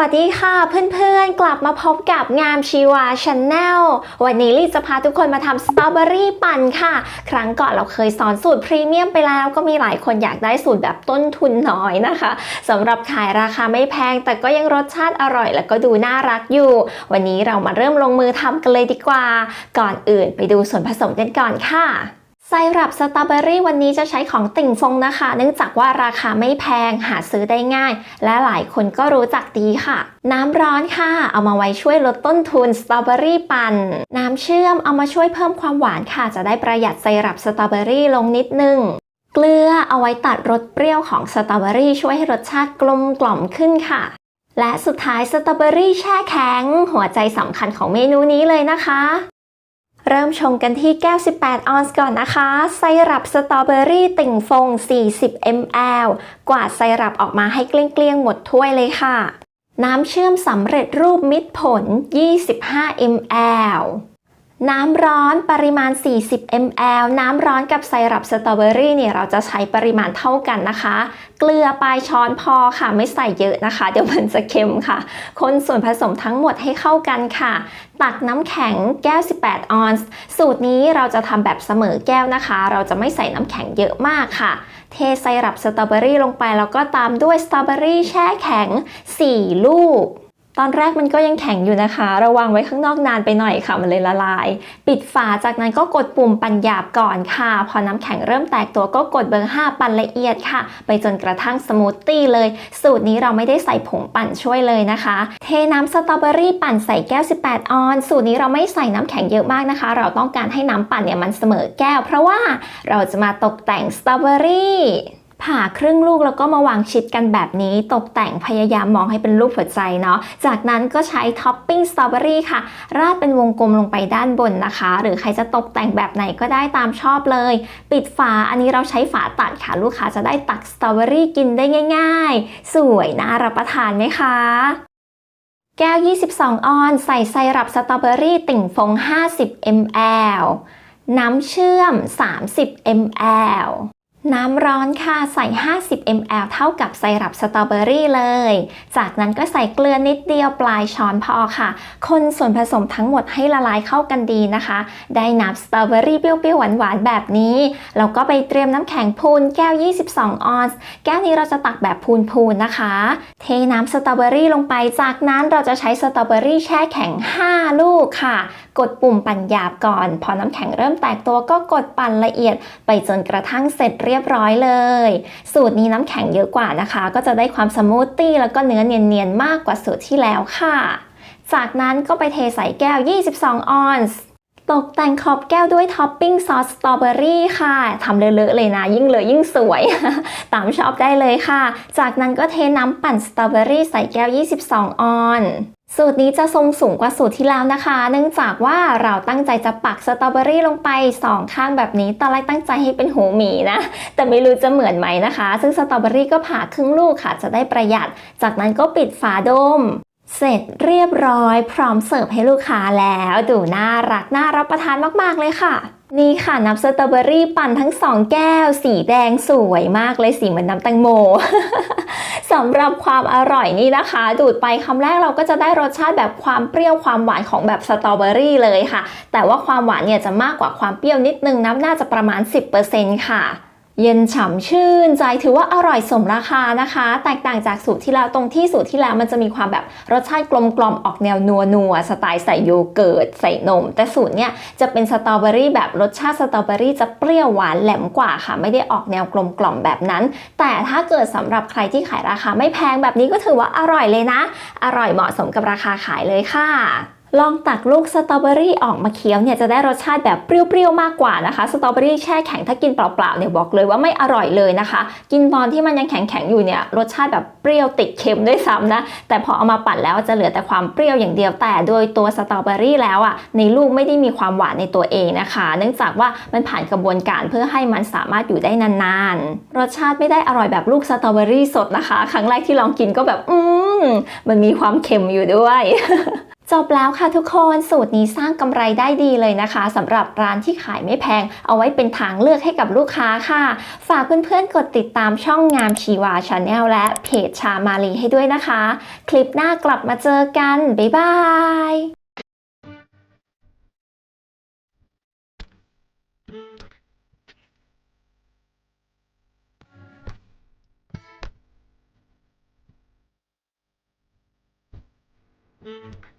วัสดีค่ะเพื่อนๆ กลับมาพบกับงามชีวาชาแนลวันนี้ลี่จะพาทุกคนมาทำสตรอเบอรี่ปั่นค่ะ ครั้งก่อนเราเคยสอนสูตรพรีเมียมไปแล้ว ก็มีหลายคนอยากได้สูตรแบบต้นทุนน้อยนะคะสำหรับขายราคาไม่แพง แต่ก็ยังรสชาติอร่อย และก็ดูน่ารักอยู่ วันนี้เรามาเริ่มลงมือทำกันเลยดีกว่า ก่อนอื่นไปดูส่วนผสมกันก่อนค่ะ ไซรัปสตรอเบอรี่วันนี้จะใช้ของติ่งฟงนะคะ เนื่องจากว่าราคาไม่แพงหาซื้อได้ง่าย และหลายคนก็รู้จักดีค่ะ น้ำร้อนค่ะ เอามาไว้ช่วยลดต้นทุนสตรอเบอรี่ปั่น น้ำเชื่อมเอามาช่วยเพิ่มความหวานค่ะ จะได้ประหยัดไซรัปสตรอเบอรี่ลงนิดนึงเกลือเอาไว้ตัดรสเปรี้ยวของสตรอเบอรี่ช่วยให้รสชาติกลมกล่อมขึ้นค่ะ และสุดท้ายสตรอเบอรี่แช่แข็ง หัวใจสำคัญของเมนูนี้เลยนะคะ เริ่มชงกันที่แก้ว 18 ออนซ์ก่อนนะคะ ไซรัปสตรอเบอรี่ติ่งฟง 40 ml กวาดไซรัปออกมาให้เกลี้ยงๆ หมดถ้วยเลยค่ะ น้ำเชื่อมสำเร็จรูปมิตรผล 25 ml น้ำร้อนปริมาณ 40 ml น้ำร้อนกับไซรัปสตรอเบอรี่เนี่ยเราจะใช้ปริมาณเท่ากันนะคะ เกลือปลายช้อนพอค่ะ ไม่ใส่เยอะนะคะ เดี๋ยวมันจะเค็มค่ะ คนส่วนผสมทั้งหมดให้เข้ากันค่ะ ตักน้ำแข็งแก้ว 18 ออนซ์ สูตรนี้เราจะทำแบบเสมอแก้วนะคะ เราจะไม่ใส่น้ำแข็งเยอะมากค่ะ เทไซรัปสตรอเบอรี่ลงไปแล้วก็ตามด้วยสตรอเบอรี่แช่แข็ง 4 ลูก ตอนแรกมันก็ยังแข็งอยู่นะคะ ระวังไว้ข้างนอกนานไปหน่อยค่ะ มันเลยละลาย ปิดฝาจากนั้นก็กดปุ่มปั่นหยาบก่อนค่ะ พอน้ำแข็งเริ่มแตกตัวก็กดเบอร์ 5 ปั่นละเอียดค่ะ ไปจนกระทั่งสมูทตี้เลย สูตรนี้เราไม่ได้ใส่ผงปั่นช่วยเลยนะคะ เทน้ำสตรอเบอรี่ปั่นใส่แก้ว 18 ออน สูตรนี้เราไม่ใส่น้ำแข็งเยอะมากนะคะ เราต้องการให้น้ำปั่นเนี่ยมันเสมอแก้ว เพราะว่าเราจะมาตกแต่งสตรอเบอรี่ ผ่าครึ่งลูกแล้วก็มาวางชิดกันแบบนี้ ตกแต่งพยายามมองให้เป็นรูปหัวใจเนาะ จากนั้นก็ใช้ท็อปปิ้งสตรอเบอรี่ค่ะ ราดเป็นวงกลมลงไปด้านบนนะคะ หรือใครจะตกแต่งแบบไหนก็ได้ตามชอบเลย ปิดฝา อันนี้เราใช้ฝาตัดค่ะ ลูกค้าจะได้ตักสตรอเบอรี่กินได้ง่าย ๆ สวยน่ารับประทานไหมคะแก้ว 22 ออน ใส่ไซรัปสตรอเบอรี่ติ่งฟง 50 ml น้ำเชื่อม 30 ml น้ำร้อนค่ะใส่ 50 ml เท่ากับไซรัปสตรอเบอรี่เลย จากนั้นก็ใส่เกลือนิดเดียวปลายช้อนพอค่ะ คนส่วนผสมทั้งหมดให้ละลายเข้ากันดีนะคะ ได้น้ำสตรอเบอรี่เปรี้ยวๆหวานๆแบบนี้เราก็ไปเตรียมน้ำแข็งพูนแก้ว 22 ออนซ์แก้วนี้เราจะตักแบบพูนๆนะคะ เทน้ำสตรอเบอรี่ลงไป จากนั้นเราจะใช้สตรอเบอรี่แช่แข็ง 5 ลูกค่ะ กดปุ่มปั่นหยาบก่อน พอน้ำแข็งเริ่มแตกตัวก็กดปั่นละเอียด ไปจนกระทั่งเสร็จเรียียบร้อยเลย สูตรนี้น้ำแข็งเยอะกว่านะคะ ก็จะได้ความสมูทตี้แล้วก็เนื้อเนียนๆมากกว่าสูตรที่แล้วค่ะ จากนั้นก็ไปเทใส่แก้ว 22 ออนซ์ตกแต่งขอบแก้วด้วยท็อปปิ้งซอสสตรอเบอรี่ค่ะทำเลอะๆเลยนะ ยิ่งเลอะยิ่งสวย ตามชอบได้เลยค่ะ จากนั้นก็เทน้ำปั่นสตรอเบอรี่ใส่แก้ว 22 ออน สูตรนี้จะทรงสูงกว่าสูตรที่แล้วนะคะ เนื่องจากว่าเราตั้งใจจะปักสตรอเบอรี่ลงไปสองข้างแบบนี้ ตอนแรกตั้งใจให้เป็นหูหมีนะ แต่ไม่รู้จะเหมือนไหมนะคะ ซึ่งสตรอเบอรี่ก็ผ่าครึ่งลูกค่ะ จะได้ประหยัด จากนั้นก็ปิดฝาโดม เสร็จเรียบร้อย พร้อมเสิร์ฟให้ลูกค้าแล้ว ดูน่ารักน่ารับประทานมากๆเลยค่ะนี่ค่ะน้ำสตรอเบอรี่ปั่นทั้งสองแก้ว สีแดงสวยมากเลยสีเหมือนน้ำแตงโม สำหรับความอร่อยนี่นะคะ ดูดไปคำแรกเราก็จะได้รสชาติแบบความเปรี้ยวความหวานของแบบสตรอเบอรี่เลยค่ะ แต่ว่าความหวานเนี่ยจะมากกว่าความเปรี้ยวนิดนึงน้ำน่าจะประมาณ 10%ค่ะ เย็นฉ่ำชื่นใจถือว่าอร่อยสมราคานะคะ แตกต่างจากสูตรที่แล้วตรงที่สูตรที่แล้วมันจะมีความแบบรสชาติกลมกล่อมออกแนวนัวนัวสไตล์ใส่โยเกิร์ตใส่นม แต่สูตรเนี้ยจะเป็นสตรอเบอรี่แบบรสชาติสตรอเบอรี่จะเปรี้ยวหวานแหลมกว่าค่ะ ไม่ได้ออกแนวกลมกล่อมแบบนั้น แต่ถ้าเกิดสำหรับใครที่ขายราคาไม่แพงแบบนี้ก็ถือว่าอร่อยเลยนะ อร่อยเหมาะสมกับราคาขายเลยค่ะ ลองตักลูกสตรอเบอรี่ออกมาเคี้ยวเนี่ยจะได้รสชาติแบบเปรี้ยวๆมากกว่านะคะ สตรอเบอรี่แช่แข็งถ้ากินเปล่าๆเนี่ยบอกเลยว่าไม่อร่อยเลยนะคะ กินตอนที่มันยังแข็งๆอยู่เนี่ยรสชาติแบบเปรี้ยวติดเค็มด้วยซ้ำนะ แต่พอเอามาปั่นแล้วจะเหลือแต่ความเปรี้ยวอย่างเดียวแต่โดยตัวสตรอเบอรี่แล้วอะในลูกไม่ได้มีความหวานในตัวเองนะคะ เนื่องจากว่ามันผ่านกระบวนการเพื่อให้มันสามารถอยู่ได้นานๆ รสชาติไม่ได้อร่อยแบบลูกสตรอเบอรี่สดนะคะ ครั้งแรกที่ลองกินก็แบบอืมมันมีความเค็มอยู่ด้วย จบแล้วค่ะทุกคนสูตรนี้สร้างกำไรได้ดีเลยนะคะสำหรับร้านที่ขายไม่แพง เอาไว้เป็นทางเลือกให้กับลูกค้าค่ะ ฝากเพื่อนๆกดติดตามช่องงามชีวาชาแนลและเพจชามาลีให้ด้วยนะคะ คลิปหน้ากลับมาเจอกัน บ๊ายบาย Mm.